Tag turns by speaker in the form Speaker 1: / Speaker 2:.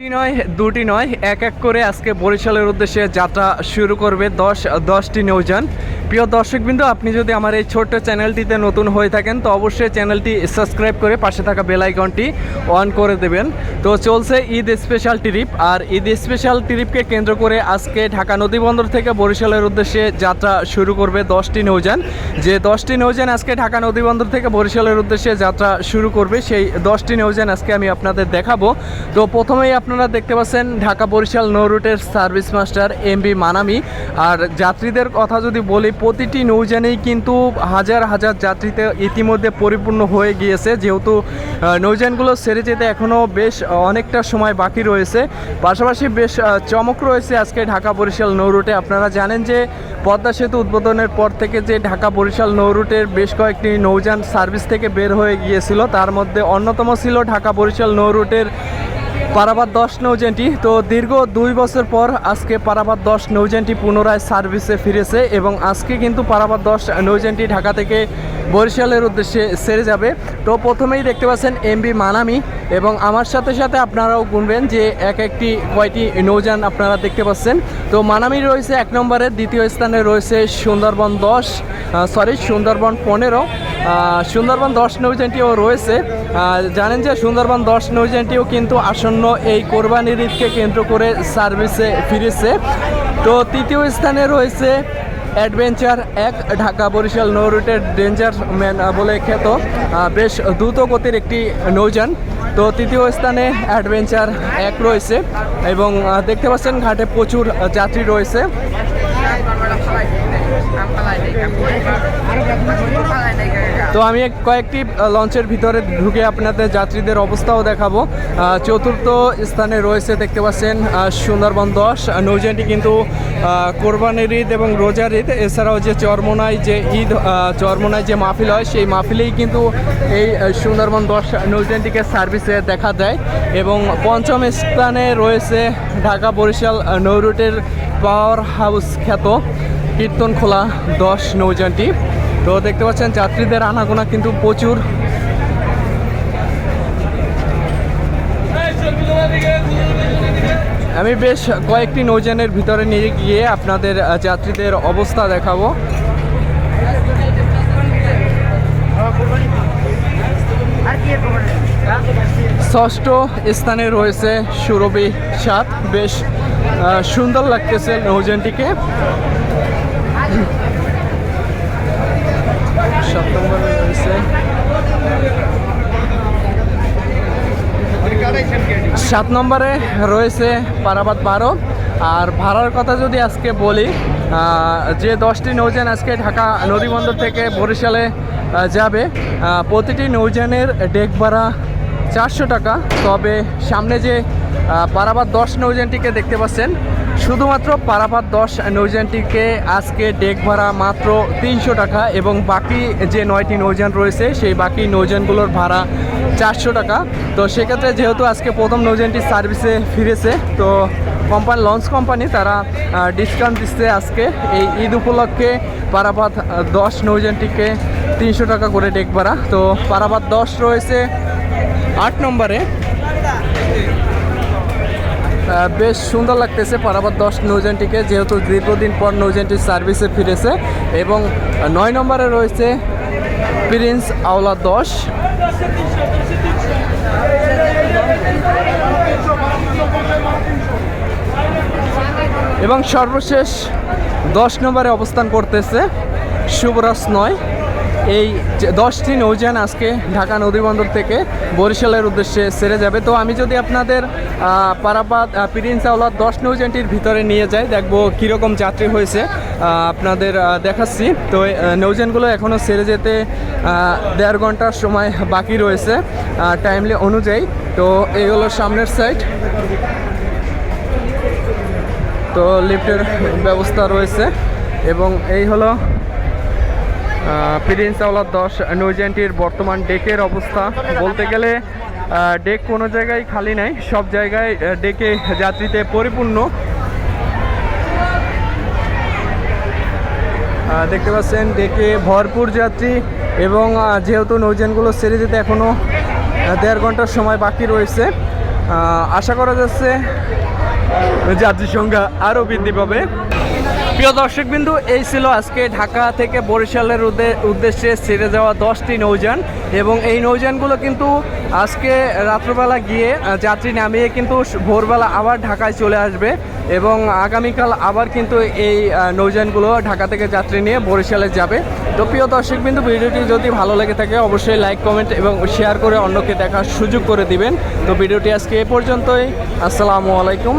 Speaker 1: নয়, দুটি নয়, এক এক করে আজকে বরিশালের উদ্দেশ্যে যাত্রা শুরু করবে দশ, দশটি নৌযান। প্রিয় দর্শকবৃন্দ, আপনি যদি আমার এই ছোট্ট চ্যানেলটিতে নতুন হয়ে থাকেন, তো অবশ্যই চ্যানেলটি সাবস্ক্রাইব করে পাশে থাকা বেল আইকনটি অন করে দেবেন। তো চলছে ঈদ স্পেশাল ট্রিপ আর ঈদ স্পেশাল ট্রিপকে কেন্দ্র করে আজকে ঢাকা নদীবন্দর থেকে বরিশালের উদ্দেশ্যে যাত্রা শুরু করবে দশটি নৌযান। যে দশটি নৌযান আজকে ঢাকা নদীবন্দর থেকে বরিশালের উদ্দেশ্যে যাত্রা শুরু করবে, সেই দশটি নৌযান আজকে আমি আপনাদের দেখাবো। তো প্রথমেই আপনারা দেখতে পাচ্ছেন ঢাকা বরিশাল নৌ রুটের service master M V Manami. আর যাত্রীদের কথা যদি বলি প্রতিটি নৌযানেই কিন্তু হাজার হাজার যাত্রীতে ইতিমধ্যে পরিপূর্ণ হয়ে গিয়েছে। যেহেতু নৌযানগুলো সেরে যেতে এখনও বেশ অনেকটা সময় বাকি রয়েছে। পাশাপাশি বেশ চমক রয়েছে আজকে ঢাকা বরিশাল নৌ রুটে। আপনারা জানেন যে পদ্মা সেতু উদ্বোধনের পর থেকে যে ঢাকা বরিশাল নৌ রুটের বেশ কয়েকটি নৌযান সার্ভিস থেকে বের হয়ে গিয়েছিল, তার মধ্যে অন্যতম ছিল ঢাকা বরিশাল নৌ পারাবাদ দশ নৌযানটি তো দীর্ঘ দুই বছর পর আজকে পারাবাদ দশ নৌযানটি পুনরায় সার্ভিসে ফিরেছে এবং আজকে কিন্তু পারাবাদ দশ নৌযানটি ঢাকা থেকে বরিশালের উদ্দেশ্যে সেরে যাবে। তো প্রথমেই দেখতে পাচ্ছেন এমবি মানামি এবং আমার সাথে সাথে আপনারাও গুনবেন যে এক একটি কয়টি নৌযান আপনারা দেখতে পাচ্ছেন। তো মানামি রয়েছে এক নম্বরে, দ্বিতীয় স্থানে রয়েছে সুন্দরবন দশ সরি সুন্দরবন পনেরো সুন্দরবন দশ নৌযানটিও রয়েছে। জানেন যে সুন্দরবন দশ নৌযানটিও কিন্তু আসন্ন এই কোরবানির ঈদকে কেন্দ্র করে সার্ভিসে ফিরেছে। তো তৃতীয় স্থানে রয়েছে অ্যাডভেঞ্চার এক, ঢাকা বরিশাল নৌ রুটের ডেঞ্জার ম্যান বলে খ্যাত। বেশ দ্রুত গতির একটি নৌযান। তো তৃতীয় স্থানে অ্যাডভেঞ্চার এক রয়েছে এবং দেখতে পাচ্ছেন ঘাটে প্রচুর যাত্রী রয়েছে। তো আমি কয়েকটি লঞ্চের ভিতরে ঢুকে আপনাদের যাত্রীদের অবস্থাও দেখাবো। চতুর্থ স্থানে রয়েছে দেখতে পাচ্ছেন সুন্দরবন দশ। আহ, নৌযানটি কিন্তু কোরবানির ঈদ এবং রোজার ঈদ। এছাড়াও যে চরমোনাই যে ঈদ আহ, চরমোনাই যে মাহফিল হয় সেই মাহফিলেই কিন্তু এই সুন্দরবন দশ নৌযানটিকে সার্ভিসে দেখা দেয় এবং পঞ্চম স্থানে রয়েছে ঢাকা বরিশাল আহ, নৌ রুটের পাওয়ার হাউস খ্যাত। কীর্তনখোলা দশ নৌযানটি তো দেখতে পাচ্ছেন, যাত্রীদের আনাগোনা কিন্তু প্রচুর। আমি বেশ কয়েকটি নৌযানের ভিতরে নিয়ে গিয়ে আপনাদের যাত্রীদের অবস্থা দেখাবো। ষষ্ঠ স্থানে রয়েছে সুরভি সাত। বেশ সুন্দর লাগতেছে নম্বরে রয়েছে। সাত নম্বরে রয়েছে পারাবাদ বারো। আর ভাড়ার কথা যদি আজকে বলি যে দশটি নৌযান আজকে ঢাকা নদীবন্দর থেকে বরিশালে যাবে প্রতিটি নৌযানের ডেক ভাড়া চারশো টাকা। তবে সামনে যে আহ, পারাবাদ দশ নৌযানটিকে দেখতে পাচ্ছেন। শুধুমাত্র পারাপাত দশ নৌযানটিকে আজকে ডেক ভাড়া মাত্র তিনশো টাকা এবং বাকি যে নয়টি নৌযান রয়েছে সেই বাকি নৌযানগুলোর ভাড়া চারশো টাকা। তো সেক্ষেত্রে যেহেতু আজকে প্রথম নৌযানটি সার্ভিসে ফিরেছে তো কোম্পানি লঞ্চ কোম্পানি তারা ডিসকাউন্ট দিচ্ছে আজকে। এই ঈদ উপলক্ষে পারাপাত দশ নৌযানটিকে তিনশো টাকা করে ডেক ভাড়া। তো পারাপাত দশ রয়েছে আট নম্বরে। বেশ সুন্দর লাগতেছে পারাবার দশ নৌযানটিকে, যেহেতু দীর্ঘদিন পর নৌযানটি সার্ভিসে ফিরেছে। এবং নয় নম্বরে রয়েছে প্রিন্স আওলা দশ। এবং সর্বশেষ দশ নম্বরে অবস্থান করতেছে শুভরাজ নয়। এই দশটি নৌযান আজকে ঢাকা নদীবন্দর থেকে বরিশালের উদ্দেশ্যে সেরে যাবে। তো আমি যদি আপনাদের পারাপাত প্রিন্স আওলাদ দশ নৌযানটির ভিতরে নিয়ে যাই, দেখব কীরকম যাত্রী হয়েছে আপনাদের দেখাচ্ছি। তো নৌযানগুলো এখনও সেরে যেতে দেড় ঘণ্টার সময় বাকি রয়েছে টাইমলি অনুযায়ী। তো, এই হলো সামনের সাইড তো লিফটের ব্যবস্থা রয়েছে এবং এই হলো প্রিন্স দশ নৌযানটির বর্তমান ডেকের অবস্থা। বলতে গেলে ডেক কোনো জায়গায় খালি নাই, সব জায়গায় ডেকে যাত্রীতে পরিপূর্ণ। দেখতে পাচ্ছেন, ডেকে ভরপুর যাত্রী এবং যেহেতু নৌযানগুলো সেরে যেতে এখনও দেড় ঘণ্টার সময় বাকি রয়েছে আশা করা যাচ্ছে যাত্রীর সংখ্যা আরও বৃদ্ধি পাবে। প্রিয় দর্শক বিন্দু এই ছিল আজকে ঢাকা থেকে বরিশালের উদ্দেশ্যে ছেড়ে যাওয়া দশটি নৌযান এবং এই নৌযানগুলো কিন্তু আজকে রাত্রবেলা গিয়ে যাত্রী নামিয়ে কিন্তু ভোরবেলা আবার ঢাকায় চলে আসবে এবং আগামীকাল আবার কিন্তু এই নৌযানগুলো ঢাকা থেকে যাত্রী নিয়ে বরিশালে যাবে। তো প্রিয় দর্শক বিন্দু ভিডিওটি যদি ভালো লেগে থাকে অবশ্যই লাইক, কমেন্ট এবং শেয়ার করে অন্যকে দেখার সুযোগ করে দিবেন। তো ভিডিওটি আজকে এ পর্যন্তই। আসসালামু আলাইকুম।